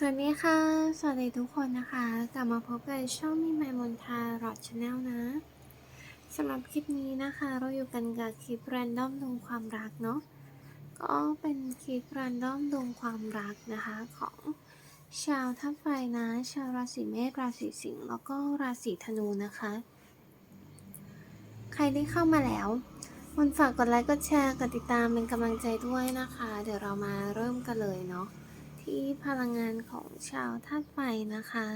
สวัสดีค่ะ สวัสดีทุกคนนะคะ กลับมาพบกับช่องมีไมมนทารอดชาแนลนะสำหรับคลิปนี้นะคะ เราอยู่กันกับคลิปแรนดอมดวงความรักเนาะ ก็เป็นคลิปแรนดอมดวงความรักนะคะของชาวทัพไฟนะ ชาวราศีเมษ ราศีสิงห์ แล้วก็ราศีธนูนะคะ ใครที่เข้ามาแล้วมันฝากกดไลค์ กดแชร์ กดติดตามเป็นกำลังใจด้วยนะคะ เดี๋ยวเรามาเริ่มกันเลยเนาะ ที่พลังงานของชาวธาตุไฟนะคะ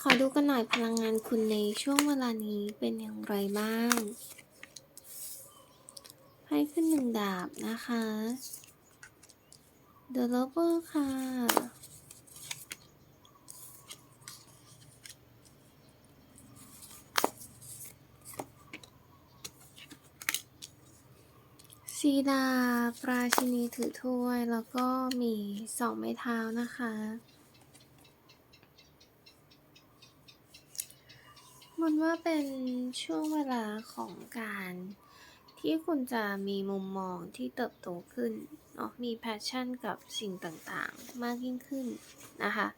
ขอดูกันหน่อยพลังงานคุณในช่วงเวลานี้เป็นอย่างไรบ้างให้ขึ้นหนึ่งดาบนะคะ The Lover ค่ะ ซีดาปราชินีถือถ้วยแล้วก็มีสองไม้เท้านะคะ มันว่าเป็นช่วงเวลาของการที่คุณจะมีมุมมองที่เติบโตขึ้นเนาะมีแพชชั่นกับสิ่งต่างๆ มากยิ่งขึ้นนะคะ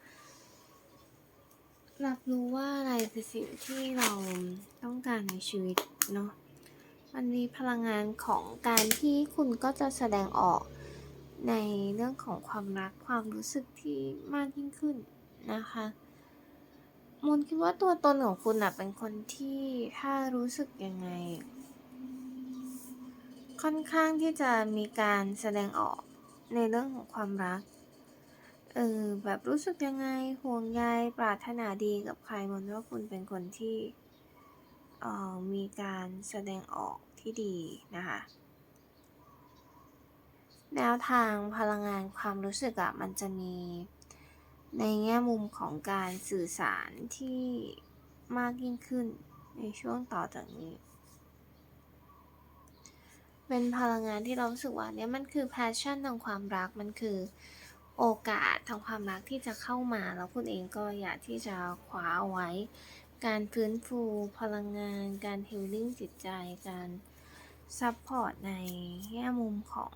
รับรู้ว่าอะไรคือสิ่งที่เราต้องการในชีวิตเนาะ มันมีพลังงานของการที่คุณก็จะแสดงออกในเรื่องของความรักความรู้สึกที่มากยิ่งขึ้นนะคะมนคิดว่าตัวตนของคุณอะเป็นคนที่ถ้ารู้สึกยังไง ค่อนข้างที่จะมีการแสดงออกในเรื่องของความรักเออแบบรู้สึกยังไงห่วงใยปรารถนาดีกับใครมนว่าคุณเป็นคนที่ มีการแสดงออกที่ดีนะคะ แนวทางพลังงานความรู้สึกอะมันจะมีในแง่มุมของการสื่อสารที่มากยิ่งขึ้นในช่วงต่อจากนี้ เป็นพลังงานที่เรารู้สึกว่าเนี่ยมันคือ passion ทางความรักมันคือโอกาสทางความรักที่จะเข้ามา แล้วคุณเองก็อยากที่จะคว้าเอาไว้ การฟื้นฟูพลังงาน การฮิลลิ่งจิตใจ การซัพพอร์ตในแง่มุมของ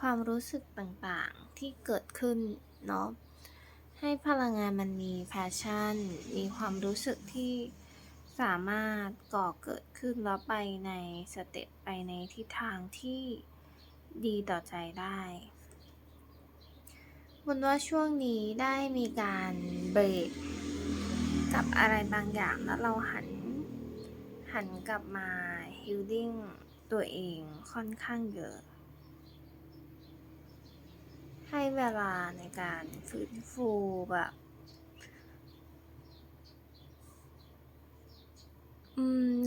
ความรู้สึกต่างๆที่เกิดขึ้นเนาะ ให้พลังงานมันมีแพชชั่น มีความรู้สึกที่สามารถก่อเกิดขึ้นแล้วไปในสเต็ปไปในทิศทางที่ดีต่อใจได้บนว่าช่วงนี้ได้มีการเบรก กับอะไรบางอย่างแล้วเราหัน หันกลับมาฮิลลิ่งตัวเองค่อนข้างเยอะ ให้เวลาในการฟื้นฟูแบบ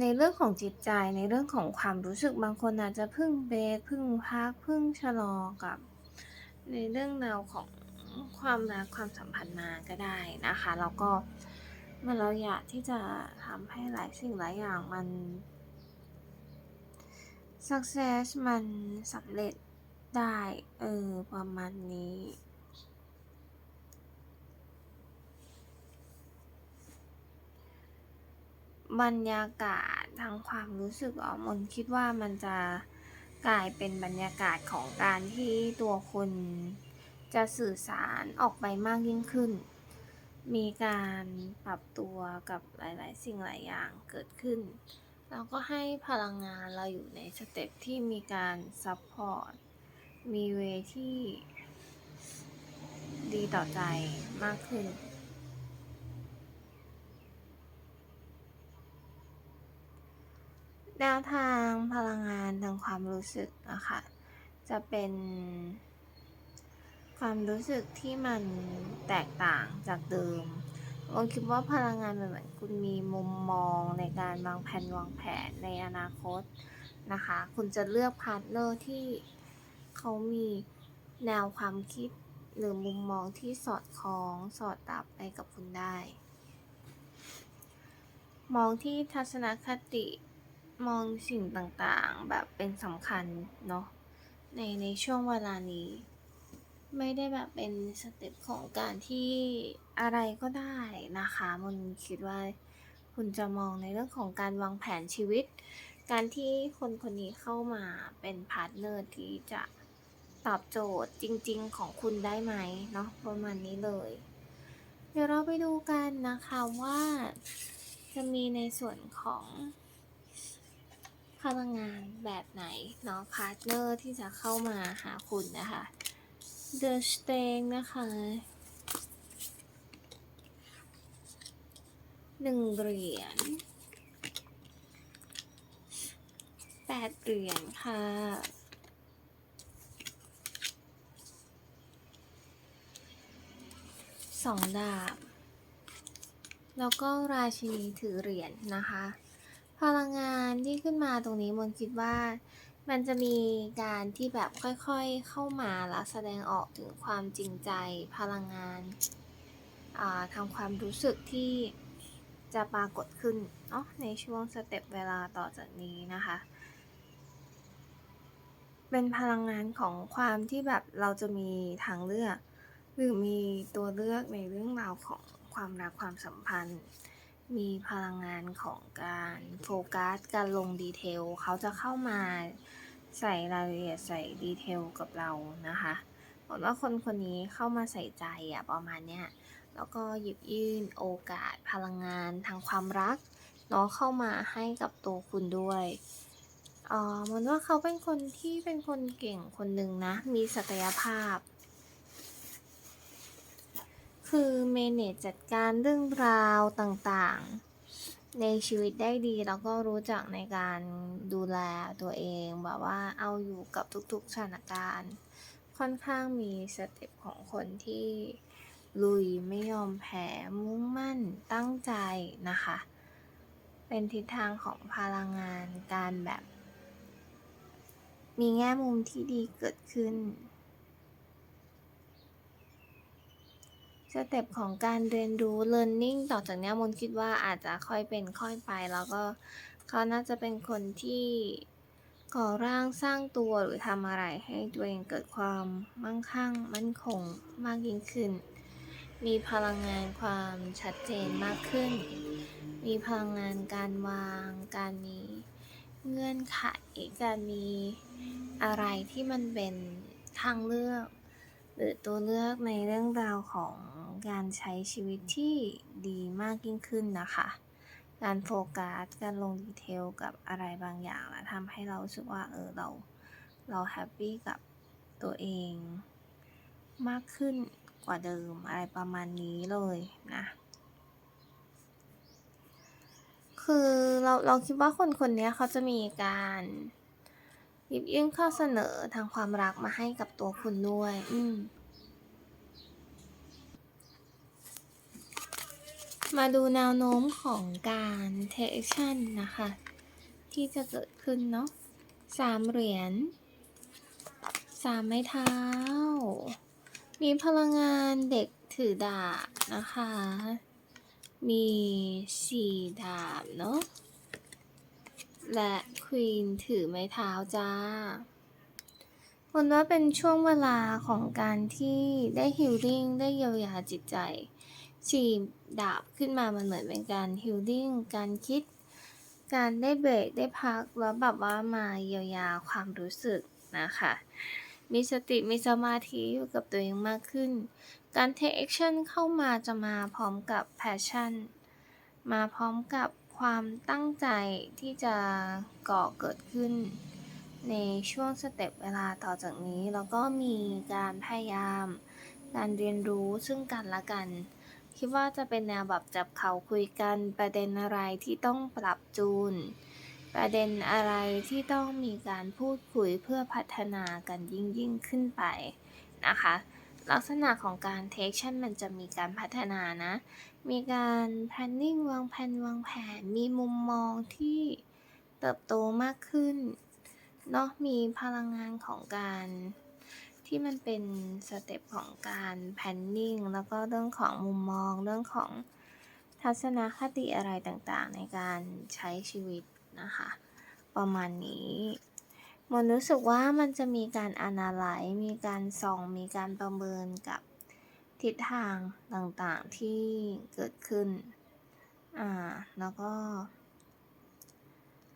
ในเรื่องของจิตใจในเรื่องของความรู้สึกบางคนอาจจะพึ่งเบรกพึ่งพักพึ่งชะลอกับ ในเรื่องราวของความรักความสัมพันธ์มาก็ได้นะคะ แล้วก็ มื่อเราอยากที่จะทำให้หลายสิ่งหลายอย่างมัน success มันสำเร็จได้ เออ ประมาณนี้บรรยากาศทางความรู้สึกอ๋อมนคิดว่ามันจะกลายเป็นบรรยากาศของการที่ตัวคุณจะสื่อสารออกไปมากยิ่งขึ้น มีการปรับตัวกับหลาย ๆ สิ่งหลายอย่างเกิดขึ้นแล้วก็ให้พลังงานเราอยู่ในสเต็ปที่มีการซัพพอร์ต มีเวที่ดีต่อใจมากขึ้นแนวทางพลังงานทางความรู้สึกนะคะ จะเป็น ความรู้สึกที่มันแตกต่างจากเดิมผมคิดว่าพลังงานเหมือนคุณมีมุมมองในการวางแผนวางแผนในอนาคตนะคะ คุณจะเลือกพาร์ทเนอร์ที่เขามีแนวความคิดหรือมุมมองที่สอดคล้องสอดรับไปกับคุณได้ มองที่ทัศนคติมองสิ่งต่างๆ แบบเป็นสำคัญเนาะในในช่วงเวลานี้ ไม่ได้แบบเป็นสเต็ปของการที่อะไรก็ได้นะคะ มันคิดว่าคุณจะมองในเรื่องของการวางแผนชีวิต การที่คนคนนี้เข้ามาเป็นพาร์ทเนอร์ที่จะตอบโจทย์จริง ๆ ของคุณได้ไหมเนาะประมาณนี้เลย เดี๋ยวเราไปดูกันนะคะว่าจะมีในส่วนของพลังงานแบบไหนเนาะพาร์ทเนอร์ที่จะเข้ามาหาคุณนะคะ The s t a n นะคะหนึ่งเหรียญแปดเหรียญค่ะสองดาบ แล้วก็ราชินีถือเหรียญนะคะ พลังงานที่ขึ้นมาตรงนี้มนคิดว่า มันจะมีการที่แบบค่อยๆเข้ามาแล้วแสดงออกถึงความจริงใจพลังงานาทางความรู้สึกที่จะปรากฏขึ้นเนาะในช่วงสเต็ปเวลาต่อจากนี้นะคะ เป็นพลังงานของความที่แบบเราจะมีทางเลือก หรือมีตัวเลือกในเรื่องราวของความรักความสัมพันธ์ มีพลังงานของการโฟกัสการลงดีเทลเขาจะเข้ามาใส่รายละเอียดใส่ดีเทลกับเรานะคะบอกว่าคนคนนี้เข้ามาใส่ใจอะประมาณเนี้ยแล้วก็หยิบยื่นโอกาสพลังงานทางความรักเนาะเข้ามาให้กับตัวคุณด้วยเอ่อมันว่าเขาเป็นคนที่เป็นคนเก่งคนหนึ่งนะ มีศักยภาพ คือเมเนจจัดการเรื่องราวต่างๆ ในชีวิตได้ดีแล้วก็รู้จักในการดูแลตัวเองแบบว่าเอาอยู่กับทุกๆสถานการณ์ ค่อนข้างมีสเต็ปของคนที่ลุยไม่ยอมแพ้มุ่งมั่นตั้งใจนะคะ เป็นทิศทางของพลังงานการแบบ มีแง่มุมที่ดีเกิดขึ้น สเต็ปของการเรียนรู้ learning ต่อจากนี้มนคิดว่าอาจจะค่อยเป็นค่อยไป แล้วก็เขาน่าจะเป็นคนที่ก่อร่างสร้างตัวหรือทำอะไรให้ตัวเองเกิดความมั่งคั่ง มั่นคงมากยิ่งขึ้น มีพลังงานความชัดเจนมากขึ้น มีพลังงานการวาง การมีเงื่อนไข การมีอะไรที่มันเป็นทางเลือก หรือตัวเลือกในเรื่องราวของการใช้ชีวิตที่ดีมากยิ่งขึ้นนะคะ การโฟกัส การลงดีเทลกับอะไรบางอย่างแล้วทำให้เราสึกว่าเออเราเราแฮปปี้กับตัวเองมากขึ้นกว่าเดิมอะไรประมาณนี้เลยนะ คือเราเราคิดว่าคนคนนี้เขาจะมีการ ยิบยื่นข้อเสนอทางความรักมาให้กับตัวคุณด้วย อืมมาดูแนวโน้มของการ take action นะคะ ที่จะเกิดขึ้นเนาะสามเหรียญสามไม้เท้า มีพลังงานเด็กถือดาบนะคะ มีสี่ดาบเนาะ และควีนถือไม้เท้าจ้าคนว่าเป็นช่วงเวลาของการที่ได้ฮิลลิ่งได้เยียวยาจิตใจสี่ดาบขึ้นมามันเหมือนเป็นการฮิลลิ่งการคิด การได้เบรกได้พักแล้วแบบว่ามาเยียวยาความรู้สึกนะคะ มีสติมีสมาธิอยู่กับตัวเองมากขึ้น การ take action เข้ามาจะมาพร้อมกับ passion มาพร้อมกับ ความตั้งใจที่จะก่อเกิดขึ้น ในช่วงสเต็ปเวลาต่อจากนี้ แล้วก็มีการพยายาม การเรียนรู้ซึ่งกันและกัน คิดว่าจะเป็นแนวแบบจับเขาคุยกันประเด็นอะไรที่ต้องปรับจูน ประเด็นอะไรที่ต้องมีการพูดคุยเพื่อพัฒนากันยิ่งยิ่งขึ้นไปนะคะ ลักษณะของการ take action มันจะมีการพัฒนานะ มีการ planning วางแผนวางแผน มีมุมมองที่เติบโตมากขึ้น เนาะ มีพลังงานของการ ที่มันเป็นสเต็ปของการ planning แล้วก็เรื่องของมุมมอง เรื่องของทัศนคติอะไรต่างๆ ในการใช้ชีวิตนะคะ ประมาณนี้มนรู้สึกว่ามันจะมีการ analyze มีการส่อง มีการประเมินกับ ทิศทางต่างๆที่เกิดขึ้น อ่า แล้วก็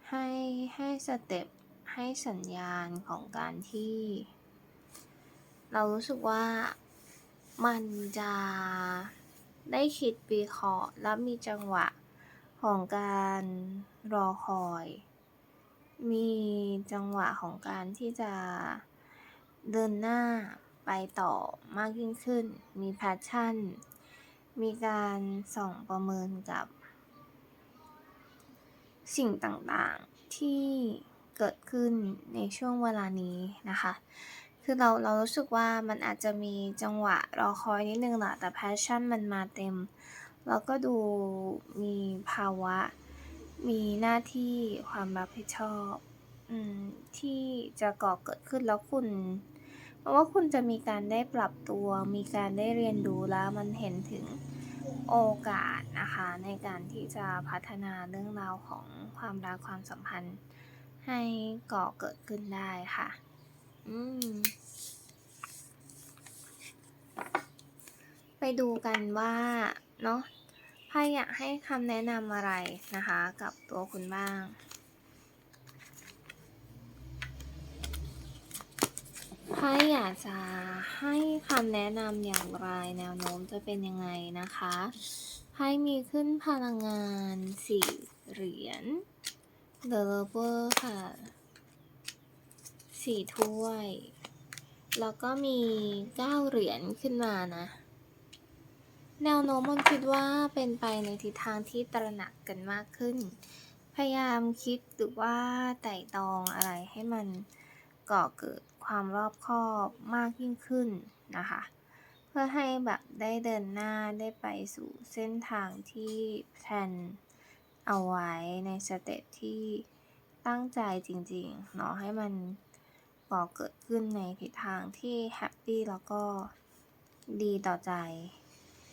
ให้ ให้สเต็ป ให้สัญญาณของการที่ เรารู้สึกว่ามันจะได้คิดวิเคราะห์และมีจังหวะของการรอคอย มีจังหวะของการที่จะเดินหน้า ไปต่อมากยิ่งขึ้น มีแพชชั่น มีการส่องประเมินกับ สิ่งต่างๆที่เกิดขึ้นในช่วงเวลานี้นะคะ คือเราเรารู้สึกว่ามันอาจจะมีจังหวะรอคอยนิดนึงแหละแต่แพชชั่นมันมาเต็ม แล้วก็ดูมีภาวะ มีหน้าที่ความรับผิดชอบอืมที่จะก่อเกิดขึ้นแล้วคุณ เพราะว่าคุณจะมีการได้ปรับตัว มีการได้เรียนรู้แล้วมันเห็นถึงโอกาสนะคะในการที่จะพัฒนาเรื่องราวของความรักความสัมพันธ์ ให้ก่อเกิดขึ้นได้ค่ะ อืมไปดูกันว่าเนาะไพ่อยากให้คำแนะนำอะไรนะคะ กับตัวคุณบ้าง ไพ่อยากจะให้คำแนะนำอย่างไรแนวโน้มจะเป็นยังไงนะคะไพ่มีขึ้นพลังงานสี่เหรียญ The Lover ค่ะสี่ถ้วย แล้วก็มีเก้าเหรียญขึ้นมานะ แนวโน้มมันคิดว่าเป็นไปในทิศทางที่ตระหนักกันมากขึ้น พยายามคิดหรือว่าไต่ตองอะไรให้มันก่อเกิด ความรอบคอบมากยิ่งขึ้นนะคะ เพื่อให้แบบได้เดินหน้าได้ไปสู่เส้นทางที่แพลนเอาไว้ในสเต็ปที่ตั้งใจจริงๆเนาะให้มันก่อเกิดขึ้นในทิศทางที่แฮปปี้แล้วก็ดีต่อใจ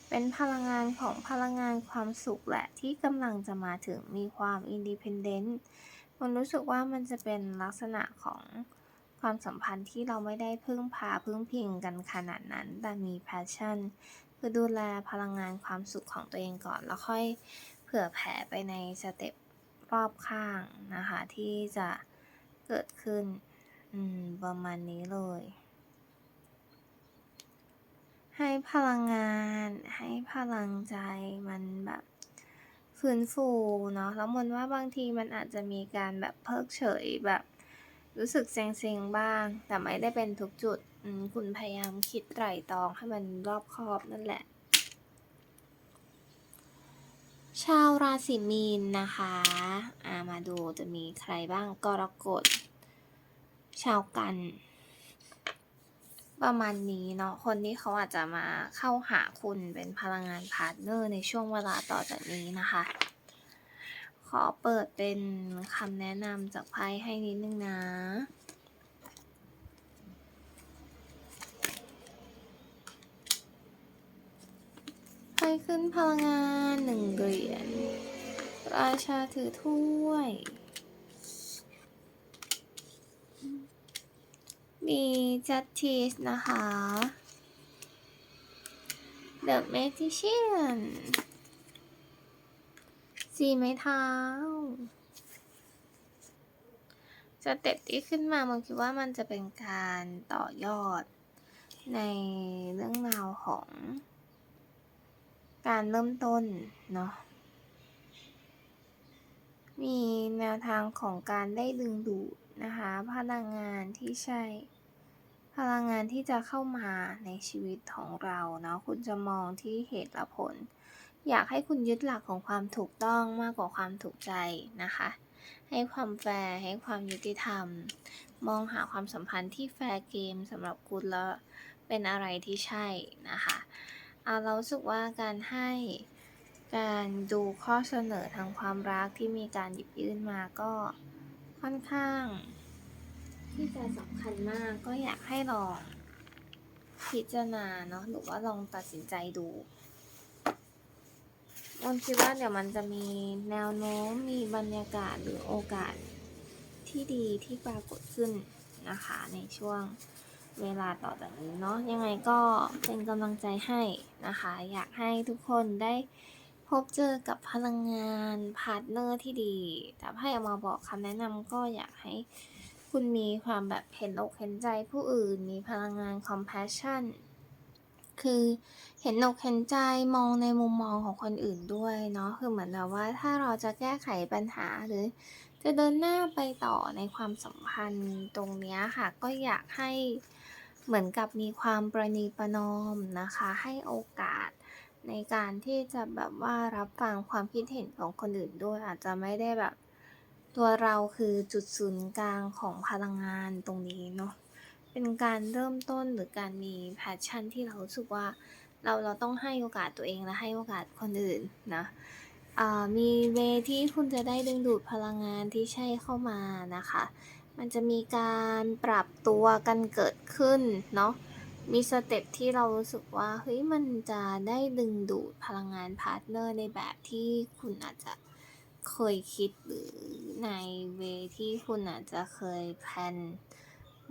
เป็นพลังงานของพลังงานความสุขแหละที่กำลังจะมาถึงมีความอินดิเพนเดนต์มันรู้สึกว่ามันจะเป็นลักษณะของ ความสัมพันธ์ที่เราไม่ได้พึ่งพาพึ่งพิงกันขนาดนั้น แต่มีแพชชั่น คือดูแลพลังงานความสุขของตัวเองก่อน แล้วค่อยเผื่อแผ่ไปในสเต็ปรอบข้างนะคะ ที่จะเกิดขึ้นประมาณนี้เลย ให้พลังงานให้พลังใจมันแบบฟื้นฟูเนาะแล้วมันว่าบางทีมันอาจจะมีการแบบเพิกเฉยแบบ รู้สึกเซ็งๆบ้าง แต่ไม่ได้เป็นทุกจุดคุณพยายามคิดไตร่ตรองให้มันรอบคอบนั่นแหละ ชาวราศีมีนนะคะามาดูจะมีใครบ้างกรกฎชาวกัน ประมาณนี้เนาะคนที่เขาอาจจะมาเข้าหาคุณเป็นพลังงานพาร์ทเนอร์ในช่วงเวลาต่อจากนี้นะคะ ขอเปิดเป็นคำแนะนำจากไพ่ให้นิดนึงนะ ไพ่ขึ้นพลังงานหนึ่งเหรียญ ราชาถือถ้วย มีจัตติสนะคะ The Magician สีไม้เท้าสเต็ปที่ขึ้นมามันคิดว่ามันจะเป็นการต่อยอด ในเรื่องราวของ การเริ่มต้นเนาะมีแนวทางของการได้ดึงดูดนะคะ พลังงานที่ใช่ พลังงานที่จะเข้ามาในชีวิตของเราเนาะคุณจะมองที่เหตุและผล อยากให้คุณยึดหลักของความถูกต้องมากกว่าความถูกใจนะคะ ให้ความแฟร์ให้ความยุติธรรม มองหาความสัมพันธ์ที่แฟร์เกมสำหรับคุณแล้วเป็นอะไรที่ใช่นะคะเอาเราสึกว่าการให้การดูข้อเสนอทางความรักที่มีการหยิบยื่นมาก็ค่อนข้าง ที่จะสำคัญมากก็อยากให้ลองพิจารณาเนาะหรือว่าลองตัดสินใจดู มันคิดว่าเดี๋ยวมันจะมีแนวโน้มมีบรรยากาศหรือโอกาสที่ดีที่ปรากฏขึ้นนะคะในช่วงเวลาต่อจากนี้เนาะยังไงก็เป็นกำลังใจให้นะคะ อยากให้ทุกคนได้พบเจอกับพลังงานพาร์ทเนอร์ที่ดี แต่ให้เอามาบอกคำแนะนำก็อยากให้คุณมีความแบบเห็นอกเห็นใจผู้อื่น มีพลังงาน compassion คือเห็นอกเห็นใจมองในมุมมองของคนอื่นด้วยเนาะคือเหมือนแบบว่าถ้าเราจะแก้ไขปัญหาหรือ จะเดินหน้าไปต่อในความสัมพันธ์ตรงนี้ค่ะ ก็อยากให้เหมือนกับมีความประนีประนอมนะคะ ให้โอกาสในการที่จะแบบว่ารับฟังความคิดเห็นของคนอื่นด้วย อาจจะไม่ได้แบบ ตัวเราคือจุดศูนย์กลางของพลังงานตรงนี้เนาะ เป็นการเริ่มต้นหรือการมี passion ที่เรารู้สึกว่าเราเราต้องให้โอกาสตัวเองและให้โอกาสคนอื่นนะมีเวที่คุณจะได้ดึงดูดพลังงานที่ใช่เข้ามานะคะ มันจะมีการปรับตัวกันเกิดขึ้นเนาะ มีสเต็ปที่เรารู้สึกว่าเฮ้ยมันจะได้ดึงดูดพลังงานพาร์ตเนอร์ในแบบที่คุณอาจจะเคยคิดหรือในเวที่คุณอาจจะเคยแพลน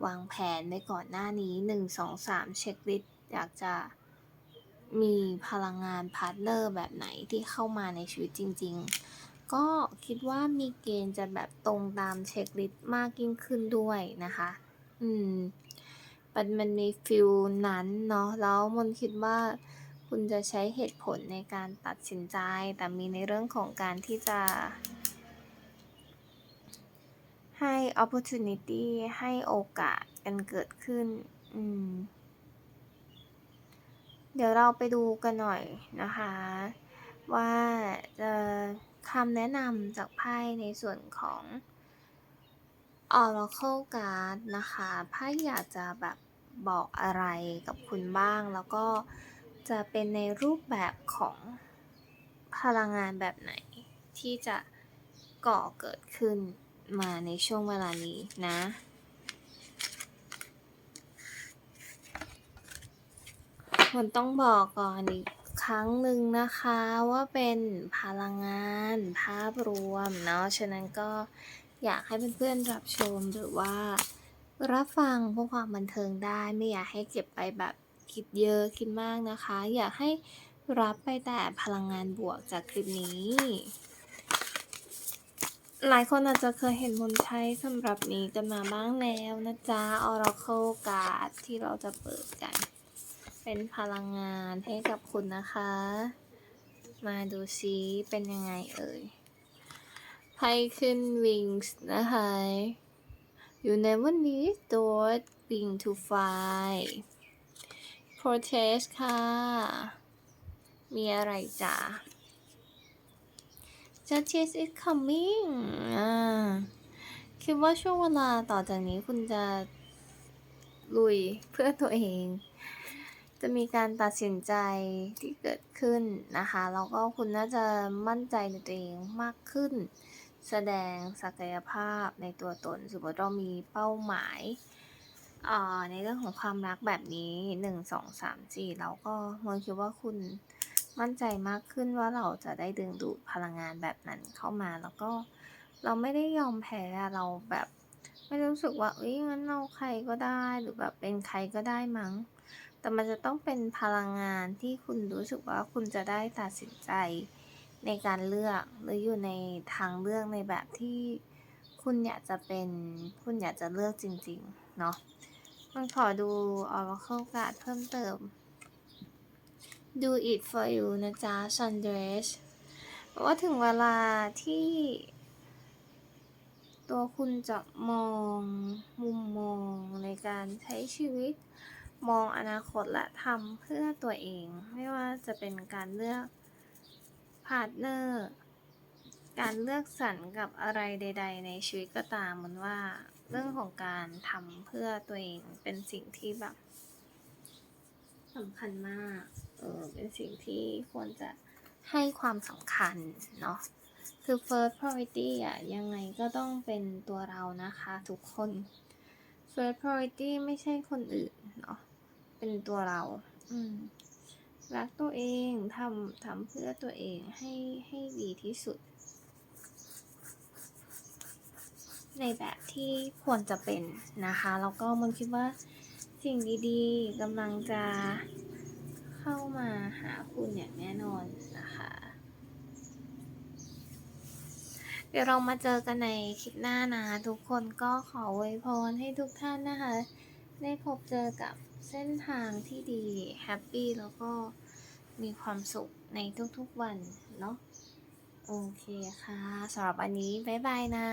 วางแผนไว้ก่อนหน้านี้ 1 2 3 เช็กลิสต์อยากจะมีพลังงานพาร์ตเนอร์แบบไหนที่เข้ามาในชีวิตจริง ๆ ก็คิดว่ามีเกณฑ์จะแบบตรงตามเช็กลิสต์มากยิ่งขึ้นด้วยนะคะ อืมมันมันมีฟีลนั้นเนาะแล้วมนคิดว่าคุณจะใช้เหตุผลในการตัดสินใจ แต่มีในเรื่องของการที่จะ ให้ opportunity ให้โอกาสกันเกิดขึ้น อืม เดี๋ยวเราไปดูกันหน่อยนะคะ ว่าจะคำแนะนำจากไพ่ในส่วนของ Oracle Card นะคะไพ่อยากจะแบบบอกอะไรกับคุณบ้าง แล้วก็จะเป็นในรูปแบบของพลังงานแบบไหนที่จะก่อเกิดขึ้น มาในช่วงเวลานี้นะ มันต์ต้องบอกก่อนอีกครั้งหนึ่งนะคะว่าเป็นพลังงานภาพรวมเนาะ ฉะนั้นก็อยากให้เพื่อนๆรับชมหรือว่า รับฟังเพื่อความบันเทิงได้ไม่อยากให้เก็บไปแบบคิดเยอะคิดมากนะคะ อยากให้รับไปแต่พลังงานบวกจากคลิปนี้ หลายคนอาจจะเคยเห็นมนใช้สำหรับนี้กันมาบ้างแล้วนะจ๊ะ Oracle Card ที่เราจะเปิดกัน เป็นพลังงานให้กับคุณนะคะ มาดูซิเป็นยังไงเอ่ยไพ่ขึ้น Wings นะคะ You never need those wing to fly Protest ค่ะ มีอะไรจ๊ะ Justice is coming อ่าคิดว่าช่วงเวลาต่อจากนี้คุณจะลุยเพื่อตัวเอง จะมีการตัดสินใจที่เกิดขึ้นนะคะ แล้วก็คุณน่าจะมั่นใจในตัวเองมากขึ้น แสดงศักยภาพในตัวตนสมมติเรามีเป้าหมายในเรื่องของความรักแบบนี้หนึ่งสองสามสี่เราก็มองคิดว่าคุณ มั่นใจมากขึ้นว่าเราจะได้ดึงดูดพลังงานแบบนั้นเข้ามา แล้วก็เราไม่ได้ยอมแพ้เราแบบ ไม่รู้สึกว่าเอ้ยงั้นเราใครก็ได้หรือแบบเป็นใครก็ได้มั้ง แต่มันจะต้องเป็นพลังงานที่คุณรู้สึกว่าคุณจะได้ตัดสินใจในการเลือกหรืออยู่ในทางเลือกในแบบที่คุณอยากจะเป็นคุณอยากจะเลือกจริง ๆ เนาะมันขอดู Oracle Card เพิ่มเติม Do it for you นะจ๊ะ s u n d r e s ว่าถึงเวลาที่ ตัวคุณจะมองมุมมองในการใช้ชีวิต มองอนาคตและทำเพื่อตัวเอง ไม่ว่าจะเป็นการเลือกพาร์ทเนอร์การเลือกสรรกับอะไรใด ๆ ในชีวิตก็ตามมันว่า เรื่องของการทำเพื่อตัวเองเป็นสิ่งที่แบบสำคัญมาก ออเป็นสิ่งที่ควรจะให้ความสำคัญเนาะคือ first priority อะยังไงก็ต้องเป็นตัวเรานะคะทุกคน first priority ไม่ใช่คนอื่นเนาะเป็นตัวเรา อืมรักตัวเองทำทำเพื่อตัวเองให้ให้ดีที่สุด ในแบบที่ควรจะเป็นนะคะ แล้วก็มันคิดว่าสิ่งดีๆกำลังจะ เข้ามาหาคุณอย่างแน่นอนนะคะ เดี๋ยวเรามาเจอกันในคลิปหน้านะทุกคนก็ขออวยพรให้ทุกท่านนะคะ ได้พบเจอกับเส้นทางที่ดีแฮปปี้แล้วก็มีความสุขในทุกๆวันเนาะโอเคค่ะสำหรับวันนี้ บ๊ายบายนะ